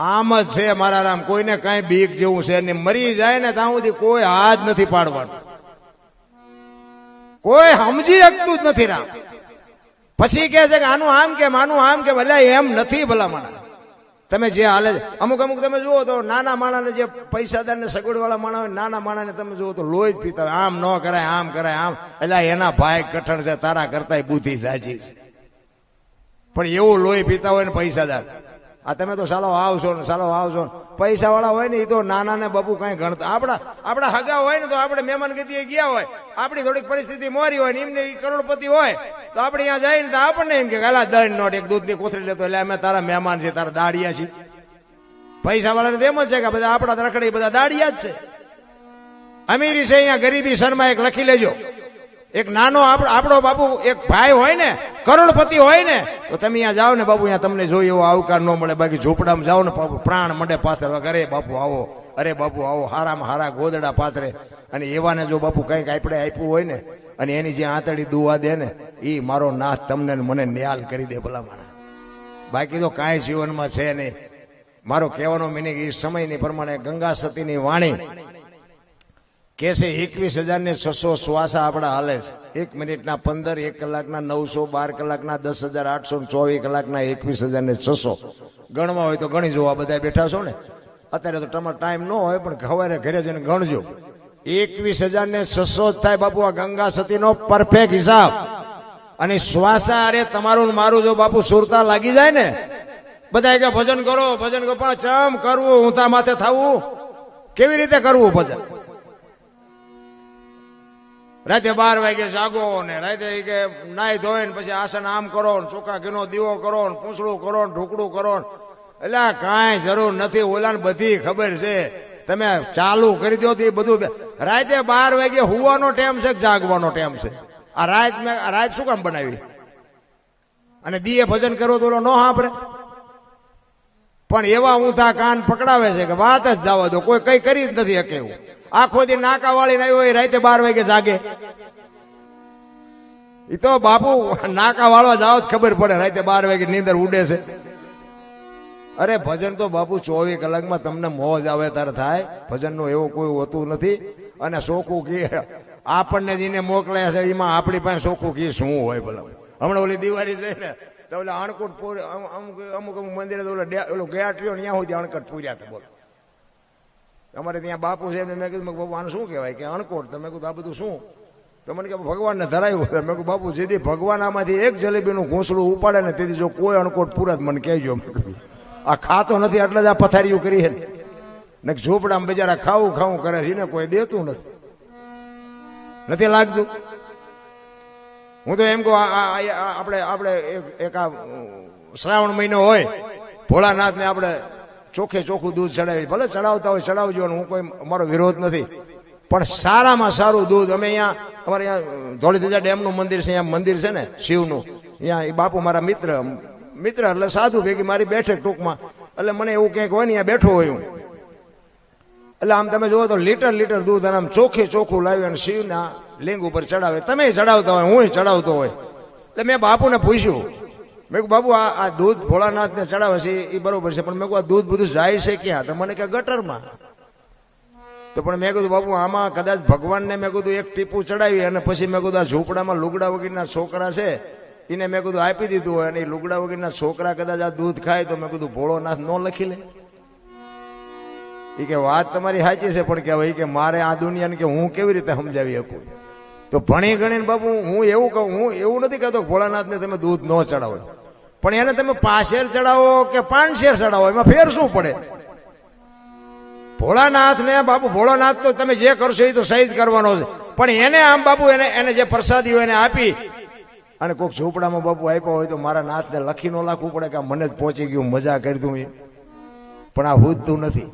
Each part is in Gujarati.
આમ જ છે મારા રામ. કોઈને કાંઈ બીક જેવું છે ને મરી જાય ને ત્યાં સુધી કોઈ હાથ નથી પાડવાનું. કોઈ સમજી શકતું જ નથી રામ. પછી કહે છે કે, આનું આમ કેમ? આનું આમ કેમ? ભલે એમ નથી ભલા ભલામણ. તમે જે હાલે અમુક અમુક તમે જુઓ તો નાના માણાને જે પૈસાદાર ને સગવડવાળા માણા હોય, નાના માણાને તમે જુઓ તો લોહી જ પીતા હોય. આમ ન કરાય, આમ કરાય, આમ. એટલે એના ભાઈ કઠણ છે, તારા કરતા બુદ્ધિ સાચી છે. પણ એવું લોહી પીતા હોય ને પૈસાદાર આ તમે તો સાલો આવશો ને, સાલો આવશો ને. પૈસા વાળા હોય ને એ તો નાના ને બબુ કઈ ગણતા. આપણા આપણા હગા હોય ને તો આપણે મહેમાન ગતિએ ગયા હોય. આપણી થોડીક પરિસ્થિતિ મોરી હોય ને એમને એ કરોડપતિ હોય. તો આપણે અહીંયા જઈને તો આપણને એમ કે ગાલા દંડ નોટ એક દૂધની કોથળી લેતો એટલે અમે તારા મહેમાન છે તારા દાડિયા છીએ. પૈસા વાળાને તો જ છે કે બધા આપણા રખડે બધા દાડિયા જ છે. અમીરી છે અહીંયા, ગરીબી શર્મા એક લખી લેજો. એક નાનો આપણો બાપુ, એક ભાઈ હોય ને, કરોડપતિ હોય ને, તો તમે અહીંયા જાઓ ને બાપુ, અહીંયા તમને જોઈ એવો આવકાર ન મળે. બાકી ઝૂંપડામાં જાઓ ને બાપુ, પ્રાણ મંડે પાથર અરે બાપુ, આવો. અરે બાપુ, આવો. હારામાં હારા ગોદડા પાથરે. અને એવાને જો બાપુ કંઈક આપણે આપ્યું હોય ને, અને એની જે આંતળી દુવા દે ને એ મારો નાથ તમને મને ન્યાલ કરી દે ભલા માણા બાકી તો કાંઈ જીવનમાં છે નહીં. મારો કહેવાનો મિનિંગ એ સમયની પ્રમાણે ગંગા સતીની વાણી કે છે, એકવીસ હજાર ને છસો શ્વાસા આપણા હાલે છે. એક મિનિટના પંદર, એક કલાકના નવસો, બાર કલાકના દસ હજાર, આઠસો ચોવીસ કલાકના એકવીસ હજાર ને છસો. ગણવા હોય તો ગણી જોવા બધા બેઠા છો ને? અત્યારે તો તમારો ટાઈમ ન હોય, પણ સવારે ઘરે જઈને ગણજો. એકવીસ હજાર ને છસો જ થાય બાપુ, આ ગંગા સતીનો પરફેક્ટ હિસાબ. અને શ્વાસા અરે તમારું મારું જો બાપુ સુરતા લાગી જાય ને? બધા કે ભજન કરો ભજન કરો ચમ કરવું ઊંચા માથે થવું. કેવી રીતે કરવું ભજન? રાતે બાર વાગે જાગો ને રાતે કે નાઈ ધોઈ ને પછી આસન આમ કરો ને ચોખા ઘીનો દીવો કરો ને પૂંછડું કરો ને ઢોકડું કરો ને. એટલે કાંઈ જરૂર નથી. ઓલાને બધી ખબર છે. તમે ચાલુ કરી દો એ બધું રાતે બાર વાગે હુવાનો ટાઈમ છે જાગવાનો ટાઈમ છે? આ રાત મેં રાત શું કામ બનાવી? અને દીએ ભજન કરો તો ઓલો ન સાંભળે પણ એવા ઊંધા કાન પકડાવે છે કે વાત જ જવા દો. કોઈ કઈ કરી જ નથી શકે એવું. આખો દી નાકા વાળીને આવ્યો હોય, રાતે બાર વાગે જાગે. એ તો બાપુ નાકા વાળવા જાવ જ ખબર પડે, રાતે બાર વાગે નીંદર ઉડે છે. અરે, ભજન તો બાપુ ચોવીસ કલાકમાં તમને મોજ આવે ત્યારે થાય. ભજનનું એવું કોઈ હોતું નથી. અને સોખું ઘી આપણને જેને મોકલ્યા છે, એમાં આપણી પાસે સોખું ઘી શું હોય ભલે. હમણાં ઓલી દિવાળી છે ને, તો ઓલા અણકુટ પૂર અમુક અમુક અમુક મંદિરે ઓલો ઓલો ગયા ટ્રીઓ ત્યાં સુધી અણકટ પૂર્યા હતા બોલો. અમારે ત્યાં બાપુ છે મેં કીધું, મેં ભગવાન, શું કહેવાય? કે અણકોટ. તમે કીધું, આ બધું શું? તો મને કે ભગવાનને ધરાયું મેં કહું બાપુ જેથી ભગવાન આમાંથી એક જલેબીનું ઘૂંસડું ઉપાડે ને તેથી જો કોઈ અણકોટ પૂરા જ મને કહેજો. આ ખાતો નથી એટલે જ આ પથારીઓ કરી છે ને. ને બજારા ખાવું ખાવું કરે છે ને કોઈ દેતું નથી. નથી લાગતું? હું તો એમ કહું આપણે આપણે એક આ શ્રાવણ મહિનો હોય, ભોળાનાથને આપણે ચોખ્ખે ચોખ્ખું દૂધ ચડાવી. ભલે ચડાવતા હોય ચડાવજો હું કોઈ અમારો વિરોધ નથી. પણ સારામાં સારું દૂધ, અમે અહીંયા, અમારે અહીંયા ધોળીધજા ડેમનું મંદિર છે, અહીંયા મંદિર છે ને, શિવનું. અહીંયા એ બાપુ મારા મિત્ર મિત્ર એટલે સાધુ ભેગી મારી બેઠક ટૂંકમાં. એટલે મને એવું કંઈક હોય ને અહીંયા બેઠો હોય હું. એટલે આમ તમે જુઓ તો લીટર લીટર દૂધ અને આમ ચોખ્ખે ચોખ્ખું લાવી અને શિવના લિંગ ઉપર ચડાવે. તમે ચડાવતા હોય હું ચડાવતો હોય. એટલે મેં બાપુને પૂછ્યું મેં કહું બાબુ, આ આ દૂધ ભોળાનાથને ચડાવે છે, એ બરોબર છે, પણ મેં કહું આ દૂધ બધું જાય છે ક્યાં? તો મને કે ગટરમાં. તો પણ મેં કીધું, બાબુ, આમાં કદાચ ભગવાનને મેં કીધું એક ટીપું ચડાવી અને પછી મેં કીધું, આ ઝૂંપડામાં લુગડા વગરના છોકરા છે, એને મેં કીધું આપી દીધું હોય અને એ લુગડા વગરના છોકરા કદાચ આ દૂધ ખાય તો મેં કીધું, ભોળોનાથ ન લખી લે. એ કે, વાત તમારી સાચી છે, પણ કે ભાઈ કે મારે આ દુનિયાને કે હું કેવી રીતે સમજાવી શકું? તો ભણી ગણીને, બાબુ, હું એવું કહું, હું એવું નથી કહેતો ભોળાનાથને તમે દૂધ ન ચડાવો. પણ એને તમે પાશેર ચડાવો કે પાનશેર ચડાવો, એમાં ફેર શું પડે? ભોળાનાથ ને બાપુ, ભોળાનાથ તો તમે જે કરશો એ તો સહી જ કરવાનો છે. પણ એને આમ બાપુ, એને એને જે પ્રસાદી હોય એને આપી, અને કોઈક ઝૂંપડામાં બાપુ આપ્યો હોય તો મારા નાથને લખી ન લાખવું પડે કે મને જ પહોંચી ગયું, મજા કરી દઉં પણ આ હુજતું નથી.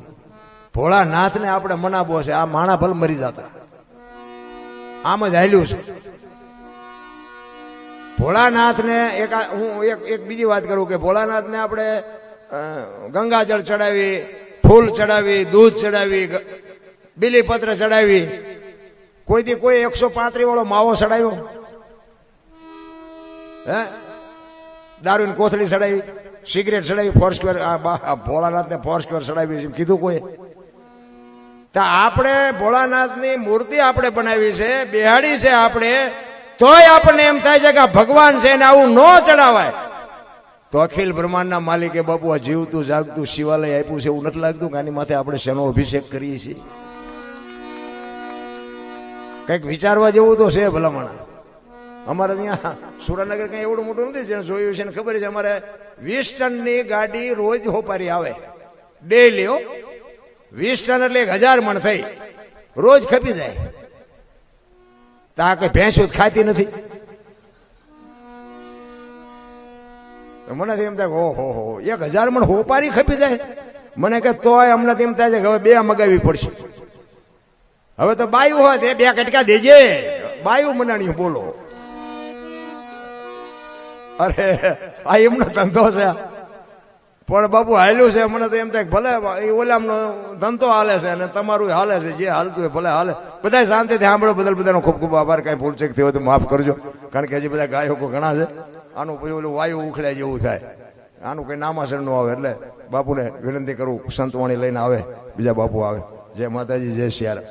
ભોળાનાથને આપણે મનાબો છે, આ માણા ભલ મરી જતા. આમ જ હાલ્યું છે. ભોળાનાથને એક હું એક એક બીજી વાત કરું કે ભોળાનાથને આપણે ગંગાજળ ચડાવી, ફૂલ ચડાવી, દૂધ ચડાવી બીલીપત્ર ચડાવી. કોઈથી કોઈ એકસો પાંત્રીસ વાળો માવો ચડાવ્યો? હે? દારૂની કોથળી ચડાવી, સિગરેટ ચડાવી ફોર સ્ક્વેર ભોળાનાથને ફોર સ્ક્વેર ચડાવી છે. કીધું કોઈ? તો આપણે ભોળાનાથની મૂર્તિ આપણે બનાવી છે, બેહાડી છે આપણે. તોય આપણને એમ થાય છે કે ભગવાન છે ને આવું ન ચડાવાય. તો અખિલ બ્રહ્માંડના માલિકે બાપુ, આ જીવતું, જાગતું શિવાલય આપ્યું છે એવું નથી લાગતું કે આની માથે આપણે શેનો અભિષેક કરીએ છીએ. કંઈક વિચારવા જેવું તો છે ભલામણ. અમારે ત્યાં સુરેન્દ્રનગર કંઈ એવડું મોટું નથી જેને જોયું છે ને ખબર છે, અમારે વીસ ટનની ગાડી રોજ હોપારી આવે. ડેલી વીસ ટન એટલે એક હજાર મણ થઈ. રોજ ખપી જાય. તો કઈ ભેંસું ખાતી નથી. મને તો એમ થાય હો ઓહો હો, એક હજાર મણ હોપારી ખપી જાય. મને કે તોય અમને તો એમ થાય છે કે હવે બે મગાવી પડશે. હવે તો બાયું હોત, એ બે કટકા દેજે. બાયું મનાણી બોલો. અરે, આ એમનો ધંધો છે. પણ બાપુ હાલ્યું છે, મને તો એમ થાય ભલે એ ઓલામનો ધંધો હાલે છે અને તમારું હાલે છે, જે હાલતું હોય ભલે હાલે. બધા શાંતિથી સાંભળો, બદલ બધાનો ખૂબ ખૂબ આભાર. કાંઈ ભૂલચેક થયો તો માફ કરજો. કારણ કે હજી બધા ગાયકો ઘણા છે. આનું પછી ઓલું વાયુ ઉખડે જેવું થાય. આનું કંઈ નામાસરનું આવે એટલે બાપુને વિનંતી કરું, સંતવાણી લઈને આવે, બીજા બાપુ આવે. જય માતાજી, જય સિયારા